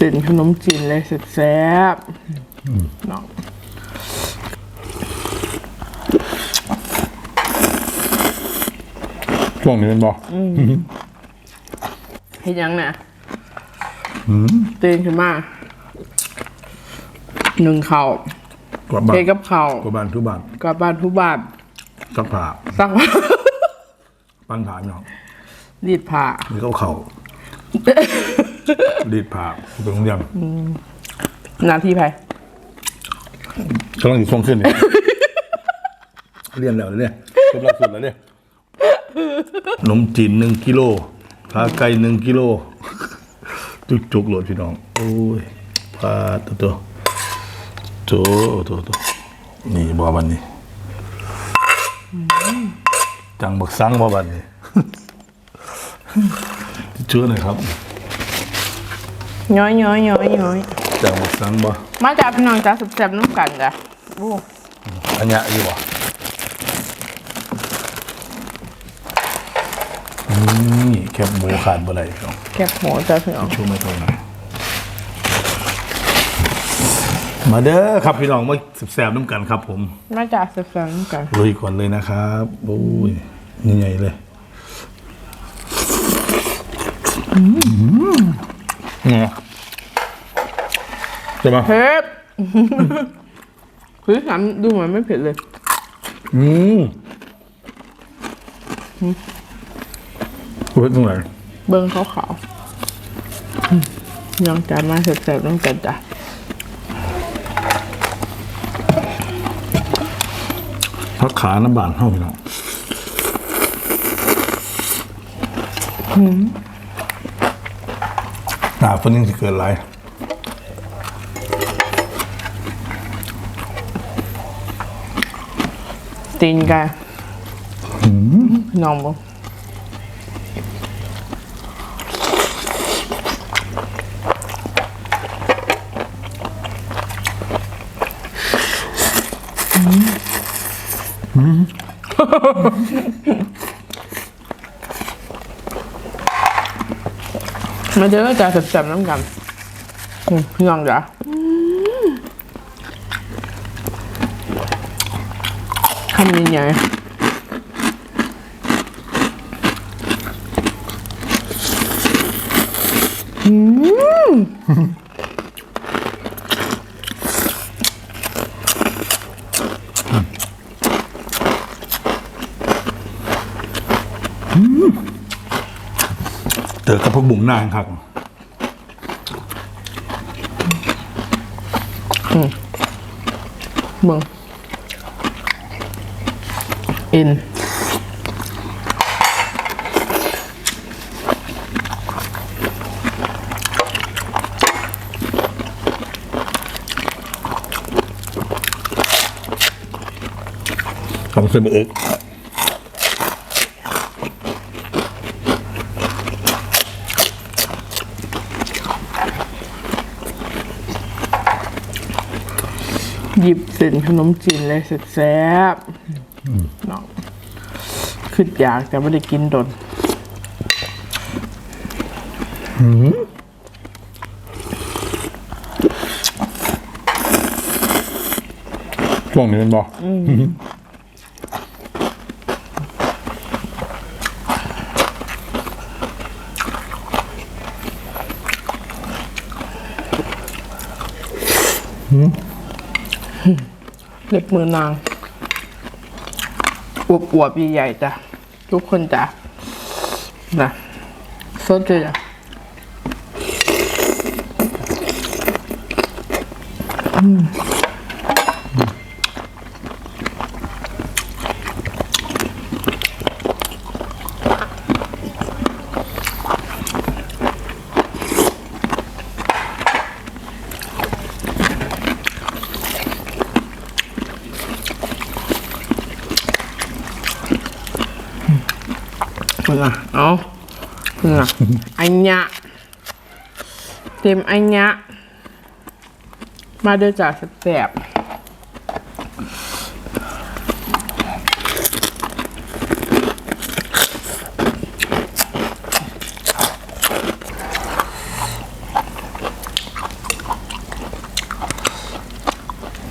เส้นขนมจีนเลยแซ่บๆเนาะช่วงนี้เป็นบอกเห็นยังเนี่ยตื่นขึ้นมาหนึ่งเข่าวกว่าบ้าเทนกับเข่าวกว่าบ้านทุกบ้านกลับบ้านทุกบ้านสักผ่าสักปั้นผ่าเนาะรีดผ้ามีเขาเข่า ดีดผ่าเป็นของยังหนาทีไผกำลังอยู่ช่วงขึ้นเนี่ยเรียนแล้วเนี่ยจบหลักสูตรแล้วเนี่ยขนมจีนหนึ่งกิโลขาไก่หนึ่งกิโล จุกจุกๆโหลดพี่น้อง โอ้ยพาตัวตัวโจตัวตัวนี่บอบันนี้จังบักซังบอบันนี้ชื่อหน่อยครับ ย้อยย้อยย้อยย้อยจังบักซังบ่มาจากพี่น้องจ้าแซ่บๆน้ำกันจ้ะโอ้อันเนี้ยอยู่บ่นี่แคบหมูขาดบ่ได้พี่น้องแคบหัวจ้าพี่น้องชูไม่ตรงนะมาเด้อครับพี่น้องมาแสบๆน้ำกันครับ ผม มาจากแซ่บๆน้ำกันลุยก่อนเลยนะครับโอ้ยนี่ใหญ่เลย เนี่ยใช่ไหมเผ็ดคือสามดูเหมือนไม่เผ็ดเลย อืมเฮ้ยตรงไหนเบิ้งขาวๆอืมยังจานมาแซ่บๆน้ำกันจ้ะพักขาน้ำบานเท่าพี่น้อง หนาคนยังจะเกิดอะไรตีนไกันน้องบอก มาเจอจ่าแซ่บๆน้ำกันอืมพี่น้องจ๋าคำใหญ่ๆ เจอกับ พวกบุ๋มน้าครับมึงอินของเซมเอก หยิบเส้นขนมจีนเลยแซ่บๆเนาะคืออยากแต่ไม่ได้กินโดนช่วงนี้เป็นบอก เล็บมือนางอวบอวบใหญ่ๆจ้ะทุกคนจ้ะนะสดเลยจ้ะ เื่อเอาเื่ออันยะเต็มอันยะมาด้วยจากแสบ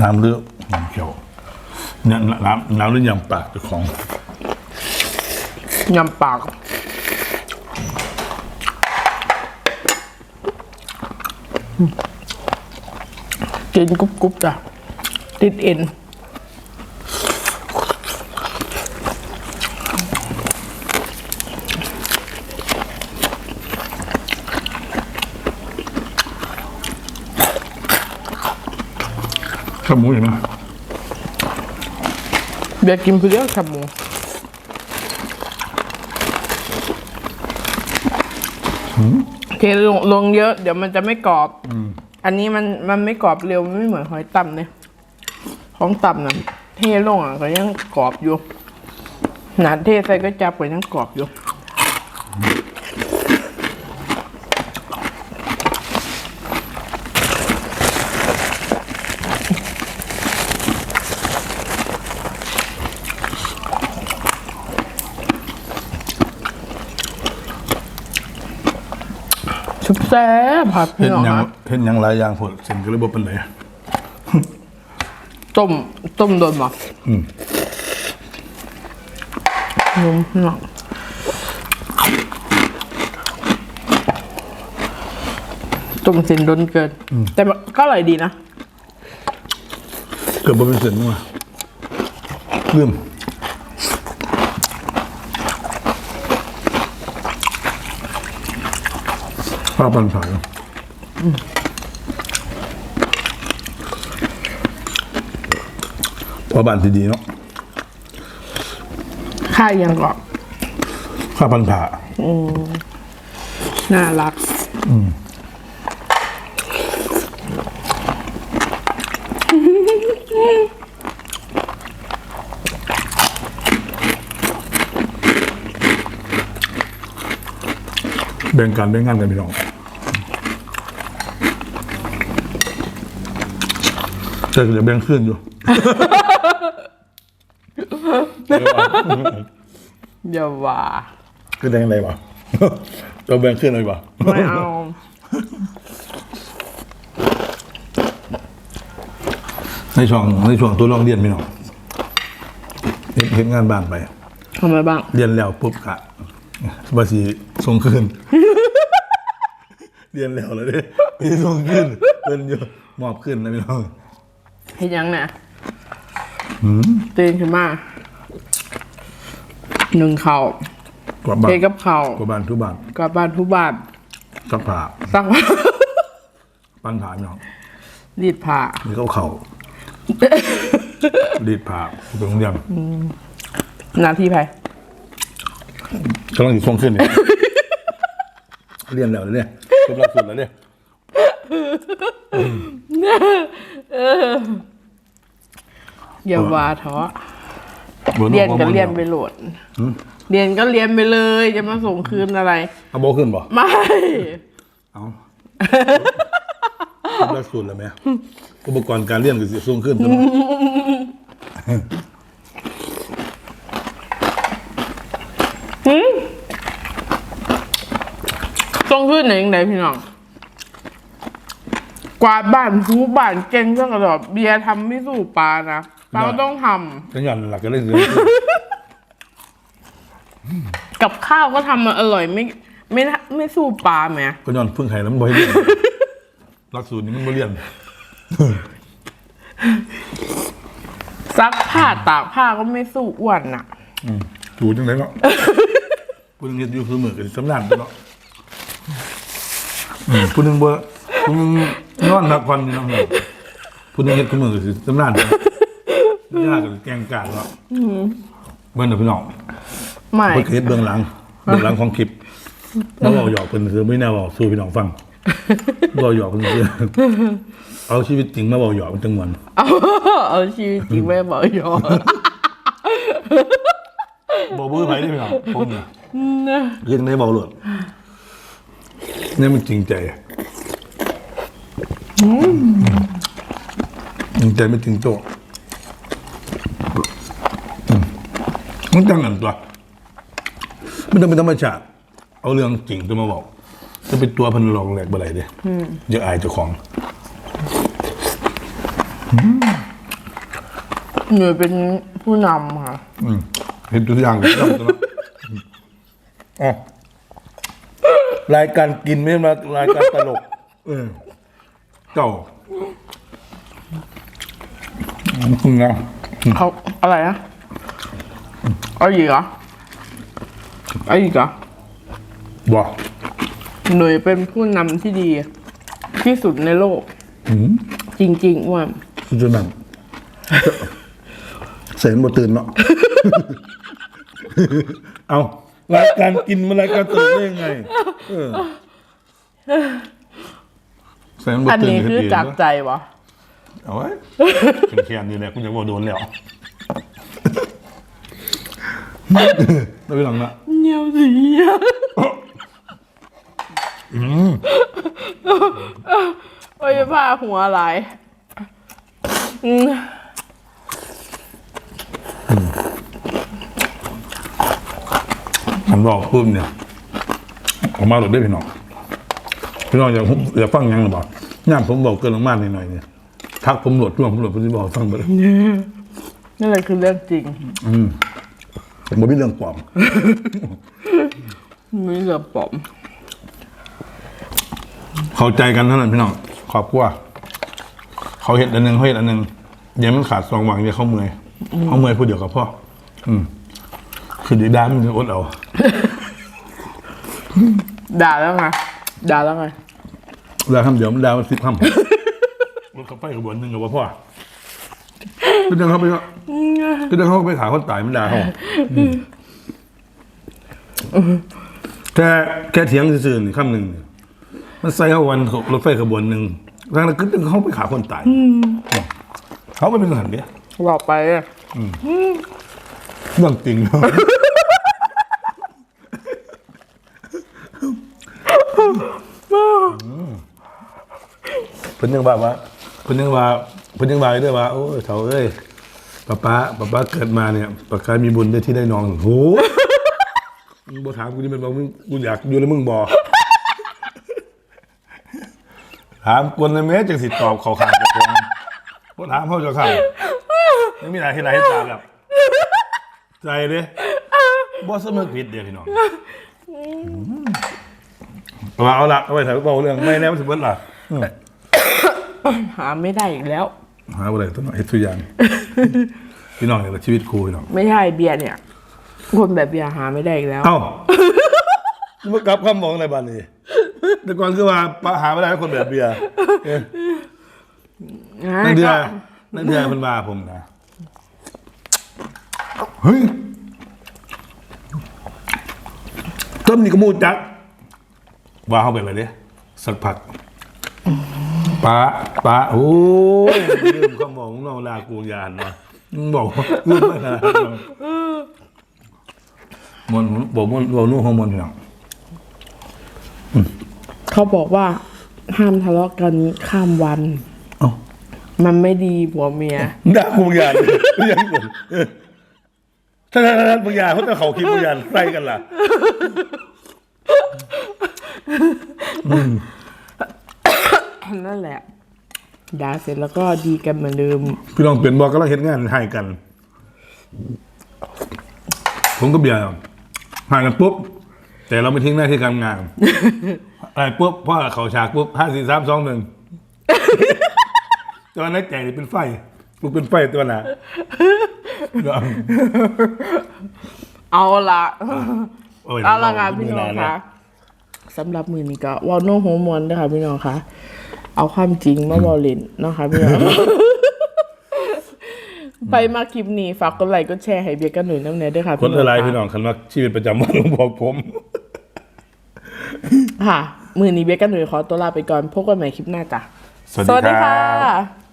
น้ำเลือกเขียวนี่ยน้ำน้ำเลือกยำปากเจ้ของ ยำปาก กินกรุบกรุบจ้ะ ติดเอ็นข้าวหมูเห็นไหม เบียร์กินเพื่อขับหมูเทลงลงเยอะ เดี๋ยวมันจะไม่กรอบ อันนี้มันมันไม่กรอบเร็วมันไม่เหมือนหอยต่ำเนี่ยของต่ำน่ะเทลงอะก็ยังกรอบอยู่หนาเทใส่ก็จับก็ยังกรอบอยู่ ซ่บผัดเห็พี่นน้องยังนะเห็นยังหลายอย่างผลเส้นก็เลยบ่เป็นไรต้มต้มโดนหมออืมนุ่มพี่น้องต้มเส้นโดนเกิน แต่มันก็อร่อยดีนะ เกือบบ่เป็นเส้นนัวเรื่อ ข้าวปันผายพอบ้านที่ดีเนาะค่ายังกรอบข้าวปันผ่าน่ารักแบ่งกันแบ่งงานกันพี่น้อง แต่จะแบ่งขึ้นอยู่ อย่าว่าคือแบ่งอะไรวะจะแบ่งขึ้นอะไรวะไม่เอา ในช่วงในช่วงตัวลองเรียนพี่น้องเฮ็ดเฮ็ดงานบ้านไป ทำอะไรบ้าง เรียนแล้วปุ๊บกะบาสีส่งคืนเรียนแล้วเลยเด้ไปส่งคืนเพิ่นอยู่มอบขึ้นนะพี่น้อง เห็นยังเนี่ยตื่นขึ้นมาหนึ่งเข่าวกว่าบ้าเทนกับเข่าวกว่าบ้านทุกบ้านกลับบ้านทุกบ้านซักผ้าซักผ้าปั้นผ้าพี่น้องรีดผ้านี่เขาเข่ารีดผ้าไปโรงเรียนหนาที่ไผกำลังอยู่ส่งขึ้นเนี่ยเรียนแล้วเลยเนี่ยจบหลักสูตรแล้วเนี่ย อย่าว่าท้อบ่ต้องเรียนก็อาเรียนไปโหลดเรียนก็เรียนไปเลย จะมาส่งคืนอะไรเอาโบขึ้นบ่ไม่เอาจบหลักสูตรแล้วไหมอุปกรณ์การเรียนก็สิส่งขึ้นใช่ไหมส่งคืนไหนยังไงพี่น้อง กวาดบ้านทูบ้านเก่งเรื่องกระดอบเบียร์ทำไม่สู้ปลานะเราต้องทก็ย้อนหลักก็เลยเรียนำกับข้าวก็ทำมาอร่อยไม่ไม่ไม่สู้ปลาแหมก็ย้อนเพิ่งไห้แล้วมันบ่ให้เรียนหลักสูตรนี้มันบ่เรียนซักผ้าตากผ้าก็ไม่สู้อ้วนน่ะ อืมถูจังไดเนาะผู้หนึงเฮ็ดอยู่คือมือก็สิสำนานไปเนาะอืมผู้หนึงบ่ผู้หนึง นอนพักผ่อนอยู่เนาะผู้หนึงเฮ็ดคือมือก็สิสำนานไปยากก็แกล้งกาดเนาะเบิ่งเด้อพี่น้องไม่ เพิ่นก็เฮ็ดเบื้องหลังเบื้องหลังของคลิปมาเว้าหยอกเพิ่นคือไม่แน่เว้าสู่พี่น้องฟังเว้าหยอกเพิ่นคือเอาชีวิตจริงมาเว้าหยอกมันจังหวนเอาเอาชีวิตจริงแม่บอกยอมบอกมือไผได้ไหมครับผมเนี่ยเรียนได้บอกหลวดเนี่ยมันจริงใจจ ริงใจไม่จริงโจ้อืมมันจังหนันตัวมันต้องเป็นธรรมชาติ เอาเรื่องจริงตัวมาบอกจะเป็นตัวพันลอกแหลกบ่ไรเด้อย่าอายเจ้าของหนูเป็นผู้นำค่ะเห็นตัวอย่างกันแล้วรายการกินไม่มารายการตลกออ เจ้าคุณนะเขาอะไรนะเอาอีกเหรอเอาอีกเหรอบอกหนุ่ยเป็นผู้นำที่ดี ที่สุดในโลกอืมจริง ๆ ว่าสุดจะนั่งเสียงบ่ตื่นเนาะ เอารายการกินมารายการตลกได้ยังไง เออ เสียงบ่อันตื่นนี้คือเฮ็ดเงจากเนอะใจวะเอาไว้เขียนๆนี่แหละคุณจะบอกโดนแล้วไม่ไปหลังละเนียวสีโอ้ยผ้าหัวไหลายอืมผมบอกปุ๊บเนี่ยออกมาหลดได้พี่น้องพี่น้องอย่าอย่าฟังหยังหรือเปล่า ย่ามผมบอกเกินลงมาหน่อยๆเนี่ยทักผมหลดช่วงผมหลดผมจะบอกฟังไปเลยนั่นแหละคือเรื่องจริง อืมผมไม่มีเรื่องปลอมไม่เหลือปลอม เข้าใจกันเท่านั้นพี่น้องขอบครัวเขาเห็ดอันหนึงเขาเห็ดอันหนึงอยังมันขาดสองหวังเนี่ยเขาเมื่อยเขาเมื่อยพูดเดียวกับพ่ออืม คือเดียวด้านมันจะอดเอาด่าแล้วไงด่าแล้วไง แล้วคำเดียวมันดาวมันสิบคำรถเขาไปขบวนหนึ่งกับว่าพ่อก็เดินเข้าไปก็ก็เดินเข้าไปขาคนตายมันด่าเขาแค่แค่เถียงซื่อๆนี่คำหนึ่งเนี่ยมันใส่เข้าวันรถไฟขบวนหนึ่งแล้วก็ดึงเข้าไปขาคนตายเขาไม่เป็นหันเดียบอกไปอะเรื่องจริงเพิ่นยังว่าว่าเพิ่นยังว่าเพิ่นยังว่ายด้วยว่าโอ้ยเฒ่าเอ้ยป้าป้าป้าป้าเกิดมาเนี่ยป้ากายมีบุญได้ที่ได้น้องโอ้โหมึงบ่ถามกูนี่มันบอกมึงกูอยากอยู่แล้วมึงบ่ถามกวนเลยแม้จังสิตอบเขาขาดกับผมบ่ถามเขาจะขาดยังมีหลายเฮ็ดหลายเฮ็ดตามแบบใจเด้บ่สำนึกผิดเด้อพี่น้องเอาเอาละเอาไว้ถ่ายเบาเรื่องไม่แน่มันสิเบิดล่ะ หาไม่ได้อีกแล้ว หาอะไรต้องเฮ็ดทุกอย่าง พี่น้องเนี่ยแหละชีวิตครูพี่น้องไม่ใช่เบียร์เนี่ย คนแบบเบียร์หาไม่ได้อีกแล้ว เอ้าเมื่อกลับคำมองอะไรบ้านนี้แต่ก่อนคือว่าปะหาไม่ได้คนแบบเบียร์เอ้ยนั่นเดือนั่นเดือเพิ่นว่าผมนะเฮ้ยต้มนี่ก็มูจักว่าเข้าไปเลยเด้สักพัก ป้าป้าโอ้ยลืมคำบอกของน้องลากูยานมามึงบอกว่าลืมไปนะมวนบอกมวนบอกนู่นของมวนพี่น้องเขาบอกว่าห้ามทะเลาะกันข้ามวันเอ้ามันไม่ดีผัวเมียด่ากูยานไม่ยังกูถ้าถ้าถ้าบางอย่างเขาจะเขาคิดบางอย่างใส่กันล่ะ นั่นแหละด่าเสร็จแล้วก็ดีกันเหมือนเดิม พี่น้องเปลี่ยนบอกก็ลังเห็นงานให้กัน ผมก็เบียร์ห่างกันปุ๊บ แต่เราไม่ทิ้งหน้าที่การงาน อะไรปุ๊บพ่อเขาฉากปุ๊บห้าสี่สามสองหนึ่งตอนนั้นใจนี่เป็นไฟลูกเป็นไฟตัวหนาเอาละโอ้ยเอาละค่ะพี่น้องมีเวลาคะนะสำหรับมือนี้ก็วอลโน่โฮมอนนะคะพี่น้องคะ เอาความจริงมาบอลลินเนาะคะพี่น้องไปมาคลิปนี้ฝากกดไลค์กดแชร์ให้เบียร์กันหน่อยน้ำเนยด้วยค่ะคนอะไรคะพี่น้องคันว่าชีวิตประจำวันของบอกผมค่ะมือนี้เบียร์กันหน่อยขอตัวลาไปก่อนพบกันใหม่คลิปหน้าจ้ะสวัสดีครับค่ะ